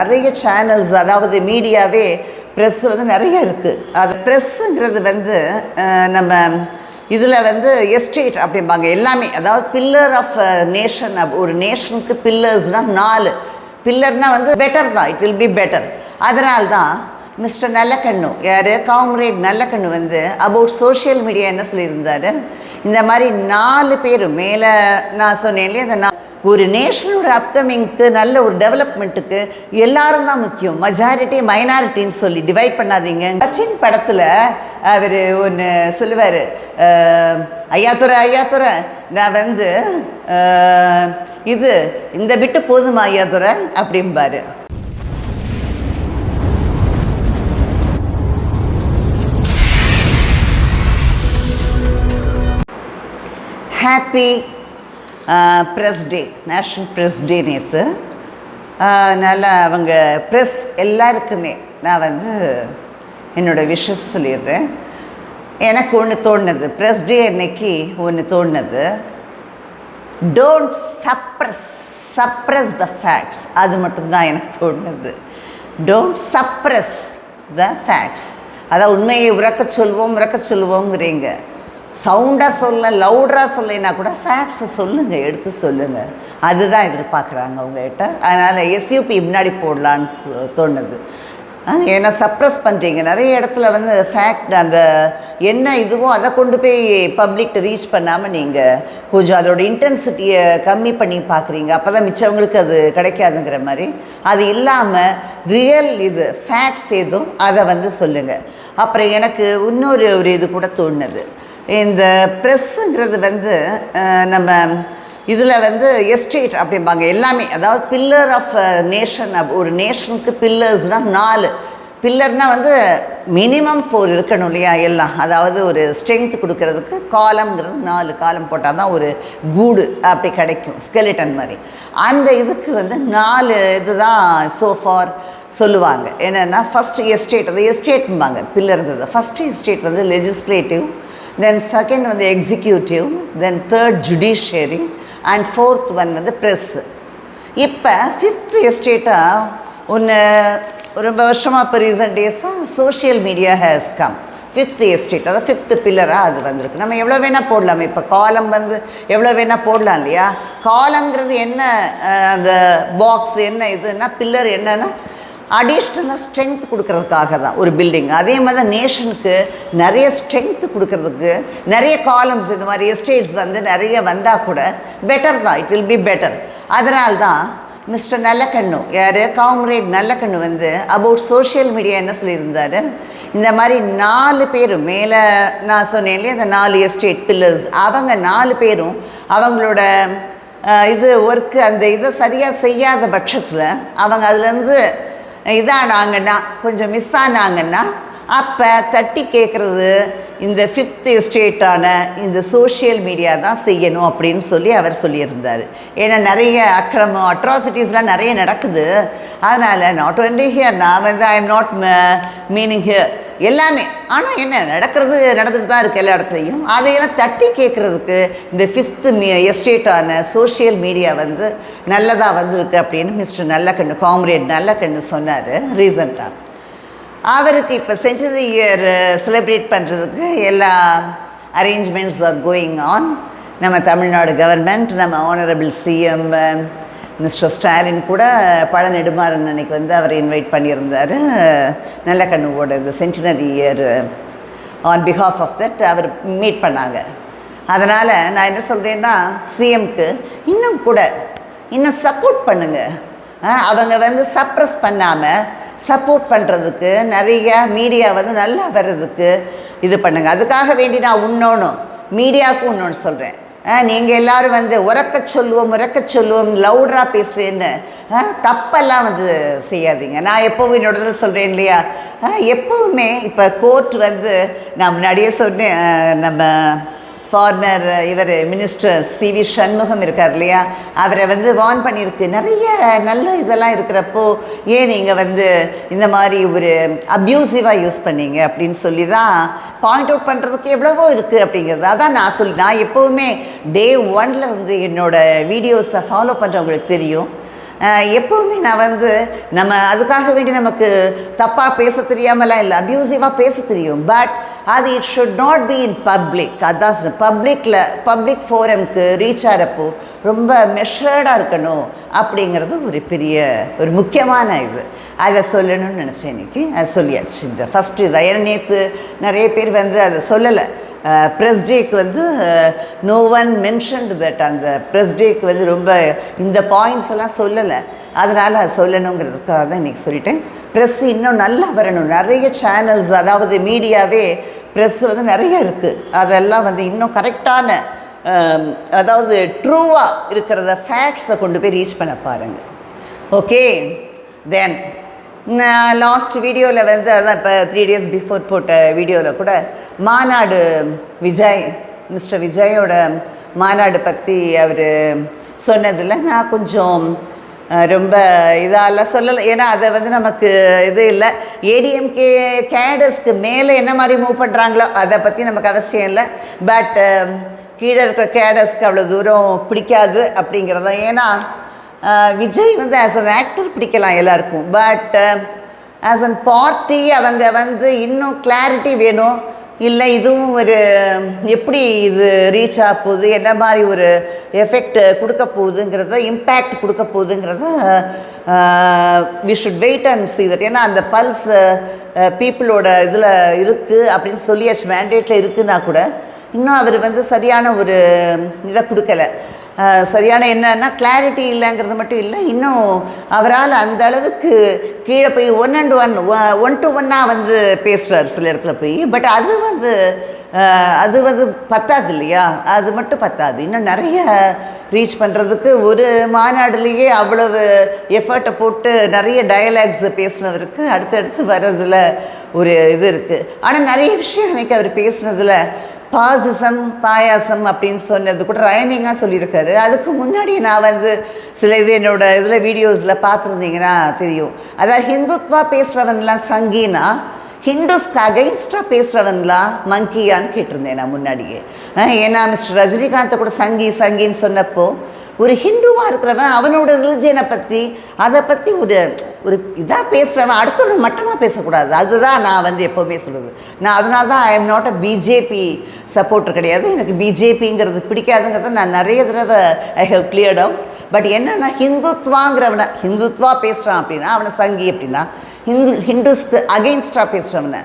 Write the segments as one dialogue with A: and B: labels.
A: நிறைய சேனல்ஸ் அதாவது மீடியாவே ப்ரெஸ் வந்து நிறைய இருக்குது அது ப்ரெஸ்ஸுங்கிறது வந்து நம்ம இதில் வந்து எஸ்டேட் அப்படிம்பாங்க. எல்லாமே அதாவது பில்லர் ஆஃப் நேஷன் ஒரு நேஷனுக்கு பில்லர்ஸ்னால் நாலு. பில்லர்னால் வந்து பெட்டர் தான் இட் வில் பி பெட்டர் அதனால் தான் மிஸ்டர் நல்லக்கண்ணு யார்? காம்ரேட் நல்லக்கண்ணு வந்து அபவுட் சோஷியல் மீடியா என்ன சொல்லியிருந்தாரு? இந்த மாதிரி நாலு பேர் மேலே நான் சொன்னேன் இல்லையா இந்த ஒரு நேஷனோட அப்கமிங்க்கு நல்ல ஒரு டெவலப்மெண்ட்டுக்கு எல்லாரும் தான் முக்கியம். மெஜாரிட்டி மைனாரிட்டின்னு சொல்லி டிவைட் பண்ணாதீங்க. சச்சின் படத்தில் அவர் ஒன்று சொல்லுவார் ஐயாத்துறை ஐயாத்துறை நான் வந்து இது இந்த விட்டு போதுமா ஐயாத்துறை அப்படிம்பாரு. Happy press day national press day நேற்று அதனால் அவங்க ப்ரெஸ் எல்லாருக்குமே நான் வந்து என்னோடய விஷஸ் சொல்லிடுறேன். எனக்கு ஒன்று தோணுது. ப்ரெஸ் டே அன்னைக்கு ஒன்று தோணுது. Don't suppress suppress the facts அது மட்டும்தான் எனக்கு தோணுது. டோன்ட் சப்ரஸ் த ஃபேக்ட்ஸ் அதான் உண்மையை உறக்க சொல்வோம் உறக்க சொல்வோங்கிறீங்க சவுண்டாக சொல்ல லவுடராக சொல்லினா கூட ஃபேக்ட்ஸை சொல்லுங்கள் எடுத்து சொல்லுங்கள் அதுதான் எதிர்பார்க்குறாங்க அவங்ககிட்ட. அதனால் எஸ்யூபி முன்னாடி போடலான்னு தோ- தோணுது. ஏன்னா சப்ரஸ் பண்ணுறீங்க நிறைய இடத்துல வந்து ஃபேக்ட் அந்த என்ன இதுவோ அதை கொண்டு போய் பப்ளிக்ட்டு ரீச் பண்ணாமல் நீங்கள் கொஞ்சம் அதோட இன்டென்சிட்டியை கம்மி பண்ணி பார்க்குறீங்க. அப்போ தான் மிச்சவங்களுக்கு அது கிடைக்காதுங்கிற மாதிரி. அது இல்லாமல் ரியல் இது ஃபேக்ட்ஸ் ஏதும் அதை வந்து சொல்லுங்கள் அப்புறம் எனக்கு இன்னொரு ஒரு இது கூட தோணுது. இந்த ப்ரெஸ்ஸுங்கிறது வந்து நம்ம இதில் வந்து எஸ்டேட் அப்படிம்பாங்க. எல்லாமே அதாவது பில்லர் ஆஃப் நேஷன் ஒரு நேஷனுக்கு பில்லர்ஸ்னால் நாலு. பில்லர்னால் வந்து மினிமம் ஃபோர் இருக்கணும் இல்லையா எல்லாம். அதாவது ஒரு ஸ்ட்ரென்த் கொடுக்கறதுக்கு காலம்ங்கிறது நாலு. காலம் போட்டால் தான் ஒரு கூடு அப்படி கிடைக்கும் ஸ்கெலிட்டன் மாதிரி. அந்த இதுக்கு வந்து நாலு இதுதான் சோஃபார் சொல்லுவாங்க. என்னென்னா ஃபஸ்ட்டு எஸ்டேட் அது எஸ்டேட்ம்பாங்க பில்லருங்கிறது ஃபஸ்ட்டு எஸ்டேட் வந்து லெஜிஸ்லேட்டிவ் தென் செகண்ட் வந்து executive then third judiciary and fourth one வந்து ப்ரெஸ்ஸு இப்போ ஃபிஃப்த் எஸ்டேட்டாக ஒன்று ரொம்ப வருஷமாக இப்போ ரீசன்ட் டேஸாக social media has come fifth estate அதாவது ஃபிஃப்த்து பில்லராக அது வந்திருக்கு. நம்ம எவ்வளோ வேணால் போடலாம். இப்போ காலம் வந்து எவ்வளோ வேணால் போடலாம் இல்லையா? காலம்ங்கிறது என்ன அந்த பாக்ஸ் என்ன இதுன்னா பில்லர் என்னன்னா அடிஷ்னலாக ஸ்ட்ரென்த் கொடுக்கறதுக்காக தான் ஒரு பில்டிங் அதே மாதிரி தான் நேஷனுக்கு நிறைய ஸ்ட்ரென்த் கொடுக்கறதுக்கு நிறைய காலம்ஸ் இது மாதிரி எஸ்டேட்ஸ் வந்து நிறைய வந்தால் கூட பெட்டர் தான். இட் வில் பி பெட்டர் அதனால தான் மிஸ்டர் நல்லக்கண்ணு யார்? காம்ரேட் நல்லக்கண்ணு வந்து அபவுட் சோஷியல் மீடியா என்ன சொல்லியிருந்தாரு? இந்த மாதிரி நாலு பேர் மேலே நான் சொன்னேன் இல்லையா இந்த நாலு எஸ்டேட் பில்லர்ஸ் அவங்க நாலு பேரும் அவங்களோட இது ஒர்க்கு அந்த இதை சரியாக செய்யாத பட்சத்தில் அவங்க அதுலேருந்து இதானாங்கன்னா கொஞ்சம் மிஸ் ஆனாங்கன்னா அப்போ தட்டி கேட்குறது இந்த ஃபிஃப்த் எஸ்டேட்டான இந்த சோஷியல் மீடியா தான் செய்யணும் அப்படின்னு சொல்லி அவர் சொல்லியிருந்தார். ஏன்னா நிறைய அக்கிரமம் அட்ராசிட்டிஸ்லாம் நிறைய நடக்குது. அதனால் நாட் ஒன்லி ஹியர் நான் வந்து I am not meaning here எல்லாமே. ஆனால் என்ன நடக்கிறது நடந்துட்டு தான் இருக்குது எல்லா இடத்துலையும். அதையெல்லாம் தட்டி கேட்குறதுக்கு இந்த ஃபிஃப்த்து மீ எஸ்டேட்டான சோஷியல் மீடியா வந்து நல்லதாக வந்திருக்கு அப்படின்னு மிஸ்டர் நல்லக்கண்ணு காம்ரேட் நல்லக்கண்ணு சொன்னார் ரீசண்டாக அவருக்கு இப்போ சென்டரி இயர் செலிப்ரேட் பண்ணுறதுக்கு எல்லா அரேஞ்ச்மெண்ட்ஸ் ஆர் கோயிங் ஆன் நம்ம தமிழ்நாடு கவர்மெண்ட் நம்ம ஆனரபிள் சிஎம் மிஸ்டர் ஸ்டாலின் கூட பழ நெடுமாறன் அன்னைக்கு வந்து அவர் இன்வைட் பண்ணியிருந்தார். நல்ல கண்ணுவோட இந்த centenary year on behalf of that our meet பண்ணாங்க. அதனால் நான் என்ன சொல்கிறேன்னா சிஎம்க்கு இன்னும் கூட இன்னும் சப்போர்ட் பண்ணுங்கள் அவங்க வந்து சப்ரஸ் பண்ணாமல் சப்போர்ட் பண்ணுறதுக்கு நிறைய மீடியா வந்து நல்லா வர்றதுக்கு இது பண்ணுங்கள் அதுக்காக வேண்டி நான் இன்னொன்று மீடியாவுக்கும் இன்னொன்று சொல்கிறேன் நீங்கள் எல்லாரும் வந்து உறக்க சொல்லுவோம் உறக்க சொல்லுவோம் லவுடராக பேசுகிறேன்னு தப்பெல்லாம் வந்து செய்யாதீங்க. நான் எப்போவும் என்னோட சொல்கிறேன் இல்லையா? எப்போவுமே இப்போ கோர்ட் வந்து நான் முன்னாடியே சொன்னேன் நம்ம ஃபார்மர் இவர் மினிஸ்டர் சி வி சண்முகம் இருக்கார் இல்லையா? அவரை வந்து வார்ன் பண்ணியிருக்கு. நிறைய நல்ல இதெல்லாம் இருக்கிறப்போ ஏன் நீங்கள் வந்து இந்த மாதிரி ஒரு அப்யூசிவாக யூஸ் பண்ணீங்க அப்படின்னு சொல்லி தான் பாயிண்ட் அவுட் பண்ணுறதுக்கு எவ்வளவோ இருக்குது அப்படிங்கிறது. அதான் நான் சொல்லி நான் எப்போவுமே டே ஒன்ல இருந்து என்னோட வீடியோஸை ஃபாலோ பண்ணுறவங்களுக்கு தெரியும். எப்போவுமே நான் வந்து நம்ம அதுக்காக வேண்டி நமக்கு தப்பாக பேச தெரியாமலாம் இல்லை அப்யூசிவாக பேச தெரியும். பட் அது it should not be in public அதான் பப்ளிக்கில் பப்ளிக் ஃபோரம்க்கு ரீச் ஆகிறப்போ ரொம்ப மெஷர்டாக இருக்கணும் அப்படிங்கிறது ஒரு பெரிய ஒரு முக்கியமான இது. அதை சொல்லணும்னு நினச்சேன் இன்னைக்கு. அதை சொல்லியாச்சு. இந்த ஃபஸ்ட்டு இதை. ஏன்னா நேற்று நிறைய பேர் வந்து அதை சொல்லலை. ப்ரெஸ் டேக்கு வந்து நோ ஒன் மென்ஷன்டு தட் அந்த ப்ரெஸ் டேக்கு வந்து ரொம்ப இந்த பாயிண்ட்ஸ் எல்லாம் சொல்லலை. அதனால் அது சொல்லணுங்கிறதுக்காக தான் இன்றைக்கி சொல்லிட்டேன். ப்ரெஸ் இன்னும் நல்லா வரணும். நிறைய சேனல்ஸ் அதாவது மீடியாவே ப்ரெஸ் வந்து நிறைய இருக்குது அதெல்லாம் வந்து இன்னும் கரெக்டான அதாவது ட்ரூவாக இருக்கிறத ஃபேக்ட்ஸை கொண்டு போய் ரீச் பண்ண பாருங்கள் ஓகே தென் நான் லாஸ்ட் வீடியோவில் வந்து அதான் இப்போ த்ரீ டேஸ் பிஃபோர் போட்ட வீடியோவில் கூட மாநாடு விஜய் மிஸ்டர் விஜயோட மாநாடு பற்றி அவர் சொன்னதில் நான் கொஞ்சம் ரொம்ப இதெல்லாம் சொல்லலை. ஏன்னா அதை வந்து நமக்கு இது இல்லை. ஏடிஎம்கே கேடர்ஸ்க்கு மேலே என்ன மாதிரி மூவ் பண்ணுறாங்களோ அதை பற்றி நமக்கு அவசியம் இல்லை. பட் கீழே இருக்கிற கேடர்ஸ்க்கு அவ்வளோ தூரம் பிடிக்காது அப்படிங்கிறத ஏன்னா விஜய் வந்து ஆஸ் அன் ஆக்டர் பிடிக்கலாம் எல்லாருக்கும். பட் ஆஸ் அன் பார்ட்டி அவங்க வந்து இன்னும் கிளாரிட்டி வேணும். இல்லை இதுவும் ஒரு எப்படி இது ரீச் ஆக போகுது என்ன மாதிரி ஒரு எஃபெக்ட் கொடுக்க போகுதுங்கிறத இம்பேக்ட் கொடுக்க போகுதுங்கிறத we should wait and see that ஏன்னா அந்த பல்ஸ் பீப்புளோட இதில் இருக்குது அப்படின்னு சொல்லியாச்சு மேண்டேட்டில் இருக்குன்னா கூட இன்னும் அவர் வந்து சரியான ஒரு இதை கொடுக்கல. சரியான என்னன்னா கிளாரிட்டி இல்லைங்கிறது மட்டும் இல்லை. இன்னும் அவரால் அந்த அளவுக்கு கீழே போய் one and one one to ஒன்னாக வந்து பேசுகிறார் சில இடத்துல போய். பட் அது வந்து அது வந்து பத்தாது இல்லையா? அது மட்டும் பத்தாது. இன்னும் நிறைய ரீச் பண்ணுறதுக்கு ஒரு மாநாடுலேயே அவ்வளவு எஃபர்ட்டை போட்டு நிறைய டயலாக்ஸ் பேசினவருக்கு அடுத்தடுத்து வர்றதில் ஒரு இது இருக்குது ஆனால் நிறைய விஷயம் அன்றைக்கி அவர் பேசுனதில் பாசிசம் பாயாசம் அப்படின்னு சொன்னது கூட ரைமிங்காக சொல்லியிருக்காரு. அதுக்கு முன்னாடி நான் வந்து சில இது என்னோட இதில் வீடியோஸில் பார்த்துருந்தீங்கன்னா தெரியும். அதாவது ஹிந்துத்வா பேசுகிறவன்லாம் சங்கீனா ஹிந்துஸ்க்கு அகைன்ஸ்டாக பேசுகிறவன்லாம் மங்கியான்னு கேட்டிருந்தேன் நான் முன்னாடியே. ஏன்னா மிஸ்டர் ரஜினிகாந்தை கூட சங்கி சங்கின்னு சொன்னப்போ ஒரு ஹிந்துவாக இருக்கிறவன் அவனோட ரிலிஜியனை பற்றி அதை பற்றி ஒரு ஒரு இதாக பேசுகிறவன் அடுத்தவங்க மட்டமாக பேசக்கூடாது. அதுதான் நான் வந்து எப்போவுமே சொல்லுது. நான் அதனால தான் I am not a BJP supporter கிடையாது. எனக்கு பிஜேபிங்கிறது பிடிக்காதுங்கிறத நான் நிறைய தடவை I have cleared out but என்னென்னா ஹிந்துத்வாங்கிறவனை ஹிந்துத்வா பேசுகிறான் அப்படின்னா அவனை சங்கி அப்படின்னா ஹிந்து ஹிந்துஸ்க்கு அகெயின்ஸ்டாக பேசுகிறவனை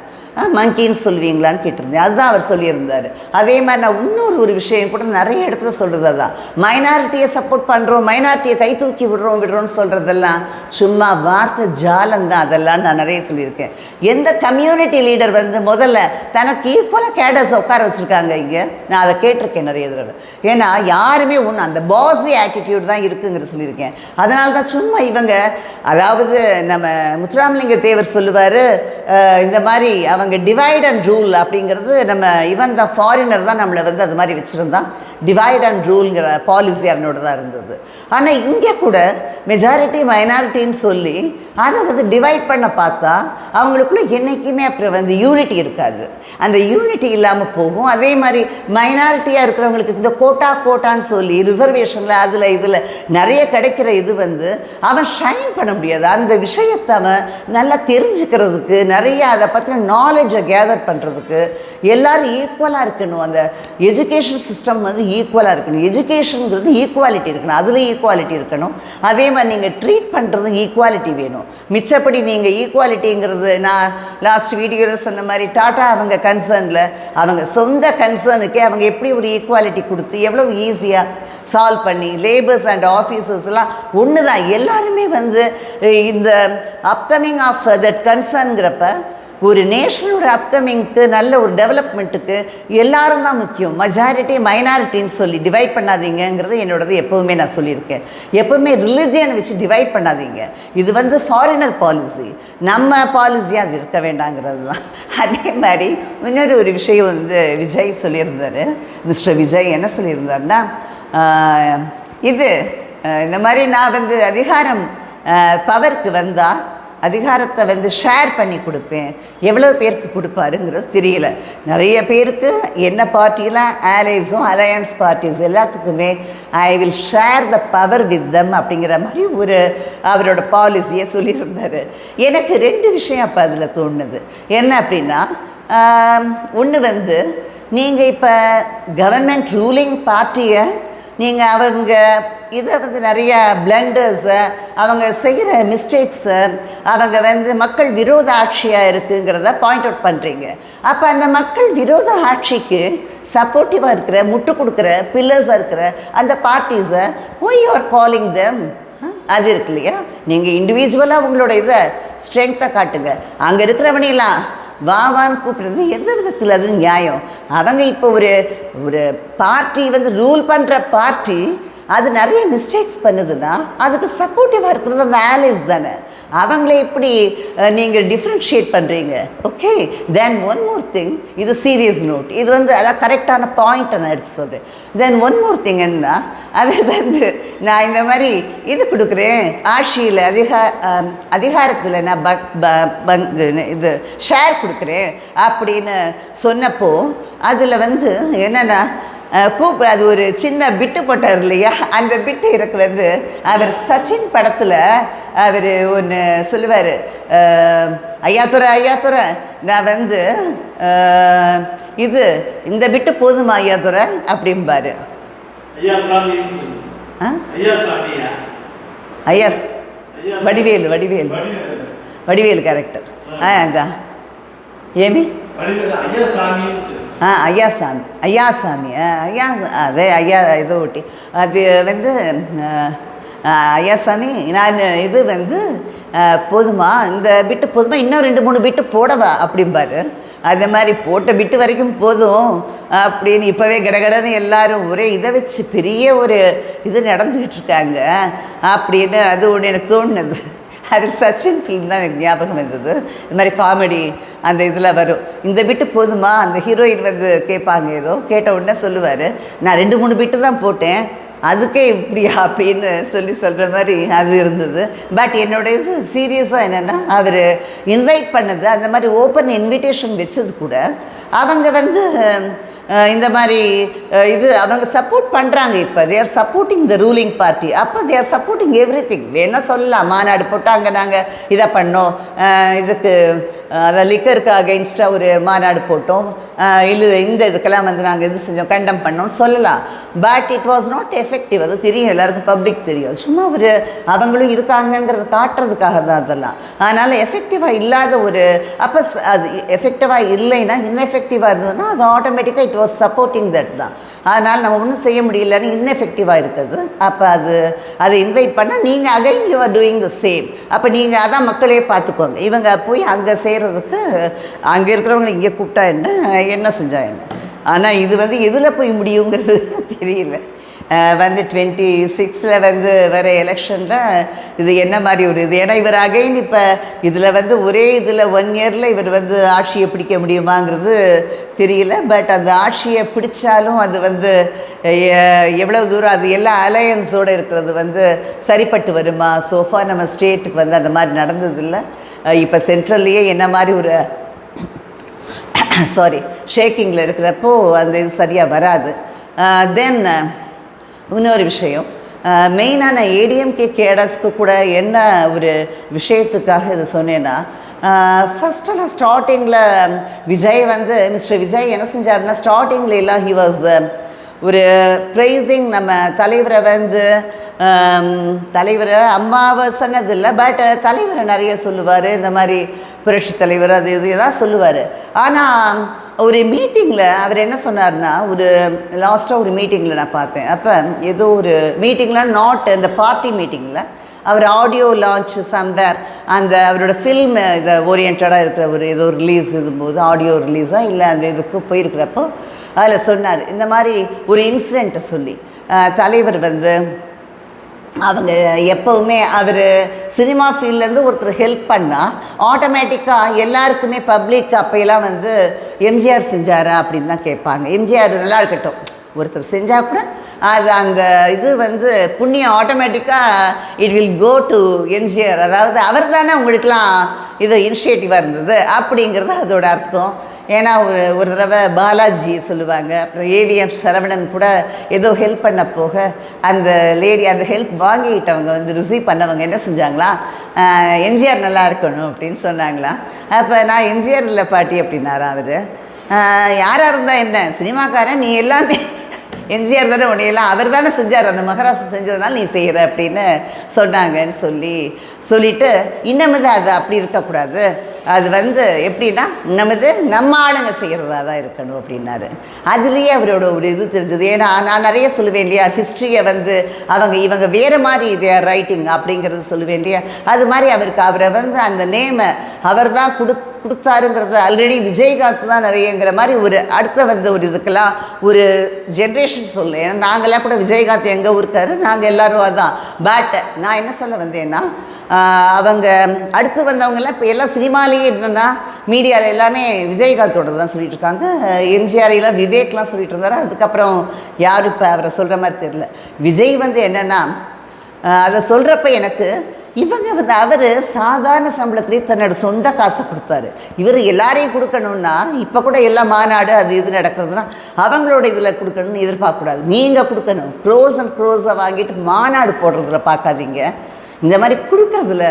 A: மங்கின்னு சொல்லுவீங்களான்னு கேட்டிருந்தேன். அதுதான் அவர் சொல்லியிருந்தார். அதே மாதிரி நான் இன்னொரு ஒரு விஷயம் கூட நிறைய இடத்துல சொல்கிறது அதான். மைனாரிட்டியை சப்போர்ட் பண்ணுறோம் மைனாரிட்டியை கை தூக்கி விடுறோம் விடுறோம்னு சொல்கிறதெல்லாம் சும்மா வார்த்தை ஜாலந்தான் அதெல்லாம் நான் நிறைய சொல்லியிருக்கேன். எந்த கம்யூனிட்டி லீடர் வந்து முதல்ல தனக்கு ஈக்குவலாக கேடர்ஸ் உட்கார வச்சுருக்காங்க இங்கே? நான் அதை கேட்டிருக்கேன் நிறைய தடவை. ஏன்னா யாருமே ஒன்று அந்த பாசி ஆட்டிடியூட் தான் இருக்குங்கிற சொல்லியிருக்கேன். அதனால தான் சும்மா இவங்க அதாவது நம்ம முத்துராமலிங்க தேவர் சொல்லுவார் இந்த மாதிரி அவங்க டிவைட் அண்ட் ரூல் அப்படிங்கிறது நம்ம இவன் தான் ஃபாரினர் தான் நம்மளை வந்து அது மாதிரி வச்சுருந்தான். டிவைட் அண்ட் ரூல்ங்கிற பாலிசி அவனோட தான் இருந்தது. ஆனால் இங்கே கூட மெஜாரிட்டி மைனாரிட்டின்னு சொல்லி அதை வந்து டிவைட் பண்ண பார்த்தா அவங்களுக்குள்ள என்றைக்குமே அப்புறம் வந்து யூனிட்டி இருக்காது. அந்த யூனிட்டி இல்லாமல் போகும். அதே மாதிரி மைனாரிட்டியாக இருக்கிறவங்களுக்கு இந்த கோட்டா கோட்டான்னு சொல்லி ரிசர்வேஷனில் அதில் இதில் நிறைய கிடைக்கிற இது வந்து அவன் ஷைன் பண்ண முடியாது. அந்த விஷயத்தை அவன் நல்லா தெரிஞ்சுக்கிறதுக்கு நிறைய அதை பற்றின நாலேஜை கேதர் பண்ணுறதுக்கு எல்லோரும் ஈக்குவலாக இருக்கணும். அந்த எஜுகேஷன் சிஸ்டம் வந்து ஈக்குவலாக இருக்கணும். எஜுகேஷனுங்கிறது ஈக்குவாலிட்டி இருக்கணும். அதில் ஈக்குவாலிட்டி இருக்கணும். அதே மாதிரி நீங்கள் ட்ரீட் பண்ணுறதும் ஈக்குவாலிட்டி வேணும். மிச்சப்படி நீங்கள் ஈக்குவாலிட்டிங்கிறது நான் லாஸ்ட் வீடியோவில் சொன்ன மாதிரி டாட்டா அவங்க கன்சர்னில் அவங்க சொந்த கன்சர்னுக்கே அவங்க எப்படி ஒரு ஈக்குவாலிட்டி கொடுத்து எவ்வளோ ஈஸியாக சால்வ் பண்ணி லேபர்ஸ் அண்ட் ஆஃபீஸர்ஸ்லாம் ஒன்று தான் எல்லாருமே வந்து இந்த அப்கமிங் ஆஃப் தட் கன்சர்ன்கிறப்ப ஒரு நேஷனோட அப்கமிங்க்கு நல்ல ஒரு டெவலப்மெண்ட்டுக்கு எல்லாரும் தான் முக்கியம். மெஜாரிட்டி மைனாரிட்டின்னு சொல்லி டிவைட் பண்ணாதீங்கிறது என்னோடது எப்போவுமே நான் சொல்லியிருக்கேன். எப்போவுமே ரிலிஜியனை வச்சு டிவைட் பண்ணாதீங்க. இது வந்து ஃபாரினர் பாலிசி நம்ம பாலிசியாக அது இருக்க வேண்டாங்கிறது தான். அதே மாதிரி இன்னொரு ஒரு விஷயம் வந்து விஜய் சொல்லியிருந்தார். மிஸ்டர் விஜய் என்ன சொல்லியிருந்தாருன்னா இது இந்த மாதிரி நான் வந்து அதிகாரம் பவருக்கு வந்தால் அதிகாரத்தை வந்து ஷேர் பண்ணி கொடுப்பேன். எவ்வளோ பேருக்கு கொடுப்பாருங்கிறது தெரியல. நிறைய பேருக்கு என்ன பார்ட்டிலாம் ஆலைஸும் அலையன்ஸ் பார்ட்டிஸ் எல்லாத்துக்குமே I will share the power with them அப்படிங்கிற மாதிரி ஒரு அவரோட பாலிசியை சொல்லியிருந்தார். எனக்கு ரெண்டு விஷயம் அப்போ அதில் தோணுது. என்ன அப்படின்னா ஒன்று வந்து நீங்கள் இப்போ கவர்மெண்ட் ரூலிங் பார்ட்டியை நீங்கள் அவங்க இதை வந்து நிறைய பிளண்டர்ஸை அவங்க செய்கிற மிஸ்டேக்ஸை அவங்க வந்து மக்கள் விரோத ஆட்சியாக இருக்குங்கிறத பாயிண்ட் அவுட் பண்ணுறீங்க அப்போ அந்த மக்கள் விரோத ஆட்சிக்கு சப்போர்ட்டிவாக இருக்கிற முட்டு கொடுக்குற பில்லர்ஸாக இருக்கிற அந்த பார்ட்டிஸை ஒய் ஆர் காலிங் தெம் அது இருக்கு இல்லையா? நீங்கள் இண்டிவிஜுவலாக உங்களோட இதை ஸ்ட்ரென்த்தை காட்டுங்க. அங்கே இருக்கிறவனையெல்லாம் வாவான்னு கூப்பிடுறது எந்த விதத்தில் அது நியாயம்? அவங்க இப்போ ஒரு ஒரு பார்ட்டி வந்து ரூல் பண்ணுற பார்ட்டி அது நிறைய மிஸ்டேக்ஸ் பண்ணுதுன்னா அதுக்கு சப்போர்ட்டிவாக இருக்கிறது அந்த ஆலிஸ் தானே. அவங்களே எப்படி நீங்கள் டிஃப்ரென்ஷியேட் பண்ணுறீங்க okay then one more thing இது சீரியஸ் நோட் இது வந்து அதான் கரெக்டான பாயிண்ட்டை நான் எடுத்து சொல்கிறேன் தென் ஒன் மோர் திங் என்ன அது வந்து நான் இந்த மாதிரி இது கொடுக்குறேன். ஆட்சியில் அதிகா அதிகாரத்தில் நான் பக் ப- பங்கு இது ஷேர் கொடுக்குறேன் அப்படின்னு சொன்னப்போ அதில் வந்து என்னென்னா கூப் அது ஒரு சின்ன பிட்டு போட்டார் இல்லையா? அந்த பிட்டு இருக்கிறது அவர் சச்சின் படத்தில் அவர் ஒன்று சொல்லுவார். ஐயாத்துறை ஐயாத்துறை நான் வந்து இது இந்த பிட்டு போதுமா ஐயாத்துறை அப்படிம்பாரு.
B: ஐயா சாமின்னு சொல்லு.
A: ஆ?
B: ஐயா சாமியா?
A: ஐயா ஸ்-
B: ஐயா
A: வடிவேலு வடிவேலு.
B: வடிவேலு.
A: கேரக்டர் ஆ அதான். ஏமி?
B: ஐயா சொல்லு.
A: ஆ ஐயாசாமி ஐயாசாமி ஐயா அதே ஐயா இதை ஒட்டி அது வந்து ஐயாசாமி நான் இது வந்து போதுமா? இந்த பிட்டு போதுமா? இன்னும் ரெண்டு மூணு பிட்டு போடவா? அப்படிம்பாரு. அது மாதிரி போட்ட பிட்டு வரைக்கும் போதும். அப்படின்னு இப்போவே கடகடன்னு எல்லாரும் ஒரே இதை வச்சு பெரிய ஒரு இது நடந்துக்கிட்டு இருக்காங்க. அப்படின்னு அது ஒன்று எனக்கு தோணுது. அது சச்சின் ஃபிலிம் தான் எனக்கு ஞாபகம் வந்தது. இது மாதிரி காமெடி அந்த இதில் வரும். இந்த பிட்டு போதுமா? அந்த ஹீரோயின் வந்து கேட்பாங்க ஏதோ. கேட்ட உடனே சொல்லுவார் நான் ரெண்டு மூணு பிட்டு தான் போட்டேன். அதுக்கே இப்படியா? அப்படின்னு சொல்லி சொல்கிற மாதிரி அது இருந்தது. பட் என்னுடைய இது சீரியஸாக என்னென்னா அவர் இன்வைட் பண்ணது அந்த மாதிரி ஓப்பன் இன்விடேஷன் வச்சது கூட. அவங்க வந்து இந்த மாதிரி இது அவங்க சப்போர்ட் பண்ணுறாங்க இப்போ. They're supporting the ruling party அப்போ தேர் சப்போர்ட்டிங் எவ்ரி திங் வேணால் சொல்லலாம்? மாநாடு போட்டாங்க நாங்கள் இதை பண்ணோம். இதுக்கு அதை லிக்கருக்கு அகெயின்ஸ்டாக ஒரு மாநாடு போட்டோம். இல்லை இது இந்த இதுக்கெல்லாம் வந்து நாங்கள் இது செஞ்சோம். கண்டம் பண்ணோம். சொல்லலாம். But it was not effective அது தெரியும். எல்லாருக்கும் பப்ளிக் தெரியும். சும்மா ஒரு அவங்களும் இருக்காங்கங்கிறத காட்டுறதுக்காக தான் அதெல்லாம். அதனால் எஃபெக்டிவாக இல்லாத ஒரு அப்போ அது எஃபெக்டிவாக இல்லைன்னா இன்எஃபெக்டிவாக இருந்ததுன்னா அது ஆட்டோமேட்டிக்காக இட் வாஸ் சப்போர்ட்டிங் தட் தான். அதனால் நம்ம ஒன்றும் செய்ய முடியலன்னு ineffective-ஆ இருக்குது. அப்போ அது அதை இன்வைட் பண்ணால் நீங்கள் again you are doing the same அப்போ நீங்கள் அதான் மக்களே பார்த்துக்கோங்க. இவங்க போய் அங்கே செய்கிறதுக்கு அங்கே இருக்கிறவங்க இங்கே கூப்பிட்டா என்ன என்ன செஞ்சா என்ன? ஆனால் இது வந்து எதில் போய் முடியுங்கிறது தெரியல. வந்து டுவெண்ட்டி சிக்ஸில் வந்து வர எலெக்ஷனில் இது என்ன மாதிரி ஒரு இது? ஏன்னா இவர் அகைன் இப்போ இதில் வந்து ஒரே இதில் ஒன் இயரில் இவர் வந்து ஆட்சியை பிடிக்க முடியுமாங்கிறது தெரியல. பட் அந்த ஆட்சியை பிடிச்சாலும் அது வந்து எவ்வளோ தூரம் அது எல்லா அலையன்ஸோடு இருக்கிறது வந்து சரிப்பட்டு வருமா? சோஃபா நம்ம ஸ்டேட்டுக்கு வந்து அந்த மாதிரி நடந்ததில்லை. இப்போ சென்ட்ரல்லையே என்ன மாதிரி ஒரு சாரி ஷேக்கிங்கில் இருக்கிறப்போ அந்த இது சரியாக வராது. தென் இன்னொரு விஷயம். மெயினான ஏடிஎம்கே கேடர்ஸ்க்கு கூட என்ன ஒரு விஷயத்துக்காக இது சொன்னேன்னா ஃபஸ்ட்டெல்லாம் ஸ்டார்டிங்கில் விஜய் வந்து மிஸ்டர் விஜய் என்ன செஞ்சாருன்னா ஸ்டார்டிங்கில் எல்லாம் ஹி வாஸ் ஒரு ப்ரைஸிங் நம்ம தலைவரை வந்து தலைவரை அம்மாவை சொன்னதில்லை பட் தலைவரை நிறைய சொல்லுவார். இந்த மாதிரி புரட்சி தலைவர் அது இது எதாவது சொல்லுவார். ஆனால் ஒரு மீட்டிங்கில் அவர் என்ன சொன்னார்னா ஒரு லாஸ்ட்டாக ஒரு மீட்டிங்கில் நான் பார்த்தேன். அப்போ ஏதோ ஒரு மீட்டிங்கில் நாட் இந்த பார்ட்டி மீட்டிங்கில் அவர் ஆடியோ லான்ச் சம்வேர் அந்த அவரோட ஃபில்ம் இதை ஓரியன்டாக இருக்கிற ஒரு ஏதோ ரிலீஸ் இதும்போது ஆடியோ ரிலீஸாக இல்லை அந்த இதுக்கு போயிருக்கிறப்போ அதில் சொன்னார். இந்த மாதிரி ஒரு இன்சிடெண்ட்டை சொல்லி. தலைவர் வந்து அவங்க எப்போவுமே அவர் சினிமா ஃபீல்ட்லேருந்து ஒருத்தர் ஹெல்ப் பண்ணால் ஆட்டோமேட்டிக்காக எல்லாருக்குமே பப்ளிக் அப்போயெல்லாம் வந்து எம்ஜிஆர் செஞ்சாரா அப்படின்னு தான் கேட்பாங்க. எம்ஜிஆர் நல்லா இருக்கட்டும். ஒருத்தர் செஞ்சால் கூட அது அந்த இது வந்து புண்ணியம் ஆட்டோமேட்டிக்காக it will go to MGR. அதாவது அவர் தானே உங்களுக்கெலாம் இது இனிஷியேட்டிவாக இருந்தது அப்படிங்கிறது அதோட அர்த்தம். ஏன்னா ஒரு ஒரு தடவை பாலாஜி சொல்லுவாங்க அப்புறம் ஏவிஎம் சரவணன் கூட ஏதோ ஹெல்ப் பண்ண போக அந்த லேடி அந்த ஹெல்ப் வாங்கிக்கிட்டவங்க வந்து ரிசீவ் பண்ணவங்க என்ன செஞ்சாங்களா? எம்ஜிஆர் நல்லா இருக்கணும் அப்படின்னு சொன்னாங்களாம் அப்போ நான் எம்ஜிஆர் இல்லை பாட்டி அப்படின்னாரா அவர்? யாராக இருந்தால் என்ன? சினிமாக்காரன்? நீ எல்லாமே எம்ஜிஆர் தானே உன்னையெல்லாம் அவர் தானே செஞ்சார். அந்த மகராசு செஞ்சதுனால நீ செய்கிற அப்படின்னு சொன்னாங்கன்னு சொல்லி சொல்லிட்டு இன்னமுது அது அப்படி இருக்கக்கூடாது. அது வந்து எப்படின்னா இன்னமது நம்ம ஆளுங்க செய்கிறதா தான் இருக்கணும் அப்படின்னாரு. அதுலேயே அவரோட ஒரு இது தெரிஞ்சது. ஏன்னா நான் நிறைய சொல்லுவேன் இல்லையா ஹிஸ்ட்ரியை வந்து அவங்க இவங்க வேறு மாதிரி இதே ரைட்டிங் அப்படிங்கிறது சொல்லுவேன் இல்லையா அது மாதிரி அவருக்கு அவரை வந்து அந்த நேமை அவர் தான் கொடுத்து கொடுத்தாருங்கிறது ஆல்ரெடி விஜயகாந்த் தான் நிறையங்கிற மாதிரி ஒரு அடுத்த வந்த ஒரு இதுக்கெல்லாம் ஒரு ஜென்ரேஷன் சொல்லு. ஏன்னா நாங்கள்லாம் கூட விஜயகாந்த் எங்கள் ஊருக்காரு நாங்கள் எல்லாரும் அதான். பட் நான் என்ன சொல்ல வந்தேன்னா அவங்க அடுத்து வந்தவங்கெல்லாம் இப்போ எல்லாம் சினிமாலேயே என்னென்னா மீடியாவில் எல்லாமே விஜயகாந்தோட தான் சொல்லிட்டு இருக்காங்க. எம்ஜிஆரையெல்லாம் விவேக்லாம் சொல்லிட்டு இருந்தாரு. அதுக்கப்புறம் யாரும் இப்போ அவரை சொல்கிற மாதிரி தெரியல. விஜய் வந்து என்னென்னா அதை சொல்கிறப்ப எனக்கு இவங்க வந்து அவர் சாதாரண சம்பளத்திலே தன்னோட சொந்த காசை கொடுத்தாரு. இவர் எல்லாரையும் கொடுக்கணும்னா இப்போ கூட எல்லாம் மாநாடு அது இது நடக்கிறதுனா அவங்களோட இதில் கொடுக்கணும்னு எதிர்பார்க்கக்கூடாது. நீங்கள் கொடுக்கணும். க்ரோஸ் அண்ட் க்ரோஸை வாங்கிட்டு மாநாடு போடுறதுல பார்க்காதீங்க. இந்த மாதிரி கொடுக்குறதுல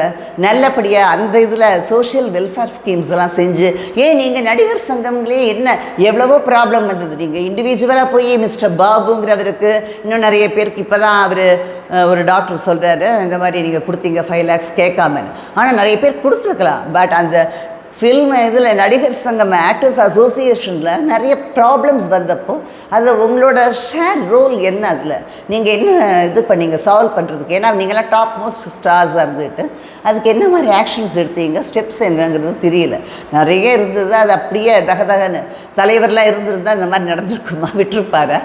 A: நல்லபடியாக அந்த இதில் சோஷியல் வெல்ஃபேர் ஸ்கீம்ஸ் எல்லாம் செஞ்சு ஏன் நீங்கள் நடிகர் சங்கங்களே என்ன எவ்வளவோ ப்ராப்ளம் வந்தது? நீங்கள் இண்டிவிஜுவலாக போய் மிஸ்டர் பாபுங்கிறவருக்கு இன்னும் நிறைய பேருக்கு இப்போ தான் அவர் ஒரு டாக்டர் சொல்கிறாரு இந்த மாதிரி நீங்கள் கொடுத்தீங்க ஃபைவ் லேக்ஸ் கேட்காமன்னு. ஆனால் நிறைய பேர் கொடுத்துருக்கலாம். பட் அந்த ஃபில்ம் இதில் நடிகர் சங்கம் ஆக்டர்ஸ் அசோசியேஷனில் நிறைய ப்ராப்ளம்ஸ் வந்தப்போ அது உங்களோட ஷேர் ரோல் என்ன அதில்? நீங்கள் என்ன இது பண்ணீங்க? சால்வ் பண்ணுறதுக்கு ஏன்னா நீங்களாம் டாப் மோஸ்ட் ஸ்டார்ஸாக இருந்துட்டு அதுக்கு என்ன மாதிரி ஆக்ஷன்ஸ் எடுத்தீங்க? ஸ்டெப்ஸ் என்னங்கிறது தெரியல. நிறைய இருந்தது அது அப்படியே தகதகன்னு. தலைவர்லாம் இருந்திருந்தால் இந்த மாதிரி நடந்திருக்குமா? விட்டுருப்பாரு.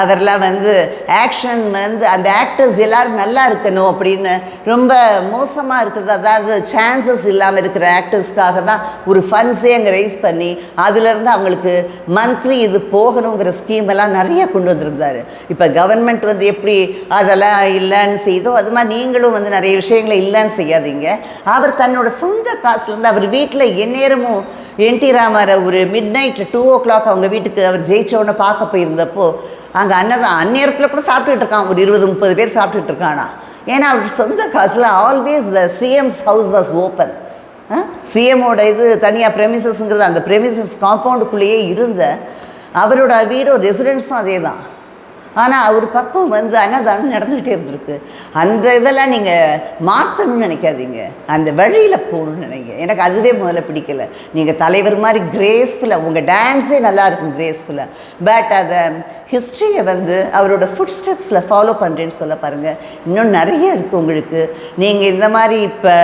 A: அவர்லாம் வந்து ஆக்ஷன் வந்து அந்த ஆக்டர்ஸ் எல்லோரும் நல்லா இருக்கணும் அப்படின்னு ரொம்ப மோசமாக இருக்குது அதாவது சான்சஸ் இல்லாமல் இருக்கிற ஆக்டர்ஸ்க்காக தான் ஒரு ஃபண்ட்ஸே அங்கே ரைஸ் பண்ணி அதுலேருந்து அவங்களுக்கு மந்த்லி இது போகணுங்கிற ஸ்கீம் எல்லாம் நிறைய கொண்டு வந்திருந்தாரு. இப்போ கவர்மெண்ட் வந்து எப்படி அதெல்லாம் இல்லைன்னு செய்தோ அது மாதிரி நீங்களும் வந்து நிறைய விஷயங்களை இல்லைன்னு செய்யாதீங்க. அவர் தன்னோட சொந்த காசுலேருந்து அவர் வீட்டில் எந்நேரமும் என் டி ராமரை ஒரு midnight two o o'clock அவங்க வீட்டுக்கு அவர் ஜெயிச்சவொன்னே பார்க்க போயிருந்தப்போ அங்கே அன்னதான் அந்நேரத்தில் கூட சாப்பிட்டுட்டு இருக்கான். ஒரு இருபது முப்பது பேர் சாப்பிட்டுட்டு இருக்கானா? ஏன்னா அவர் சொந்த காசில் always the CM's house was open சிஎம்மோட இது தனியாக ப்ரெமிசஸ்ங்கிறது அந்த ப்ரெமிசஸ் காம்பவுண்டுக்குள்ளேயே இருந்த அவரோட வீடும் ரெசிடென்ஸும் அதே தான் ஆனால் அவர் பக்கம் வந்து அன்னதானம் நடந்துக்கிட்டே இருந்திருக்கு. அந்த இதெல்லாம் நீங்கள் மாற்றணும்னு நினைக்காதீங்க. அந்த வழியில் போகணும்னு நினைங்க. எனக்கு அதுவே முதல்ல பிடிக்கல. நீங்கள் தலைவர் மாதிரி கிரேஸ்ஃபுல்லாக உங்கள் டான்ஸே நல்லா இருக்கும் கிரேஸ்ஃபுல்லாக பட் அதை ஹிஸ்ட்ரியை வந்து அவரோட ஃபுட் ஸ்டெப்ஸில் ஃபாலோ பண்ணுறேன்னு சொல்ல பாருங்கள் இன்னும் நிறைய இருக்குது உங்களுக்கு. நீங்கள் இந்த மாதிரி இப்போ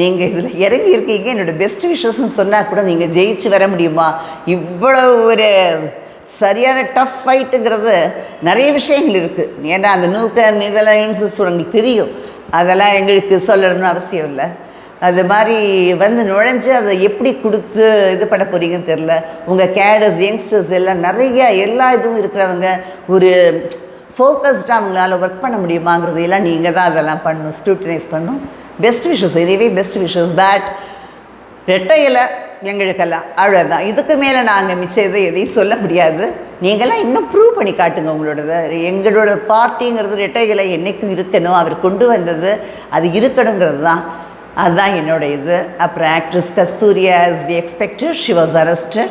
A: நீங்கள் இதில் இறங்கி இருக்கீங்க. என்னோடய பெஸ்ட் விஷஸ்ன்னு சொன்னால் கூட நீங்கள் ஜெயிச்சு வர முடியுமா? இவ்வளோ ஒரு சரியான டஃப் ஃபைட்டுங்கிறது நிறைய விஷயங்கள் இருக்குது ஏன்னா அந்த நூக்க இதெல்லாம் இன்சஸ் உங்களுக்கு தெரியும். அதெல்லாம் எங்களுக்கு சொல்லணும்னு அவசியம் இல்லை. அது மாதிரி வந்து நுழைஞ்சு அதை எப்படி கொடுத்து இது பண்ண போகிறீங்கன்னு தெரில உங்கள் கேடர்ஸ் யங்ஸ்டர்ஸ் எல்லாம் நிறைய எல்லா இதுவும் இருக்கிறவங்க ஒரு ஃபோக்கஸ்டாக அவங்களால ஒர்க் பண்ண முடியுமாங்கிறது எல்லாம் நீங்கள் தான் அதெல்லாம் பண்ணணும் ஸ்க்ரூட்டனைஸ் பண்ணணும். Best wishes anyway best wishes bad ரெட்டையில் எங்களுக்கெல்லாம். அவ்வளோதான் இதுக்கு மேலே நாங்கள் மிச்சதை எதையும் சொல்ல முடியாது. நீங்களாம் இன்னும் ப்ரூவ் பண்ணி காட்டுங்க உங்களோட எங்களோட பார்ட்டிங்கிறது ரெட்டைகளை என்றைக்கும் இருக்கணும் அவர் கொண்டு வந்தது அது இருக்கணுங்கிறது தான். அதுதான் என்னோட இது. அப்புறம் actress கஸ்தூரியா is the expected she was arrested.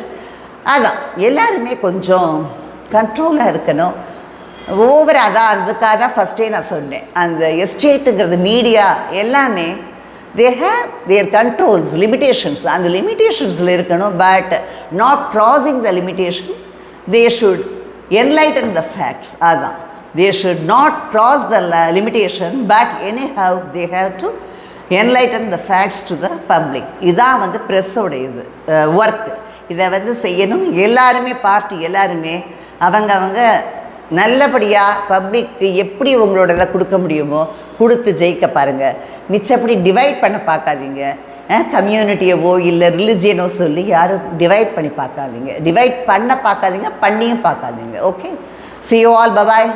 A: அதான். எல்லாருமே கொஞ்சம் கண்ட்ரோலாக இருக்கணும். ஓவர் அதான் அதுக்காக தான் ஃபஸ்ட்டே நான் சொன்னேன். அந்த எஸ்டேட்டுங்கிறது மீடியா எல்லாமே they have their controls limitations அந்த லிமிட்டேஷன்ஸில் இருக்கணும் but not crossing the limitation they should enlighten the facts அதுதான் they should not cross the limitation but anyhow they have to enlighten the facts to the public இதான் வந்து ப்ரெஸ்ஸோட இது work இதை வந்து செய்யணும். எல்லாருமே பார்ட்டி எல்லாருமே அவங்க அவங்க நல்லபடியாக பப்ளிக்கு எப்படி உங்களோட இதை கொடுக்க முடியுமோ கொடுத்து ஜெயிக்க பாருங்கள் மிச்சப்படி டிவைட் பண்ண பார்க்காதீங்க. கம்யூனிட்டியவோ இல்லை ரிலிஜியனோ சொல்லி யாரும் டிவைட் பண்ணி பார்க்காதீங்க. டிவைட் பண்ண பார்க்காதீங்க பண்ணியும் பார்க்காதீங்க. Okay see you all bye bye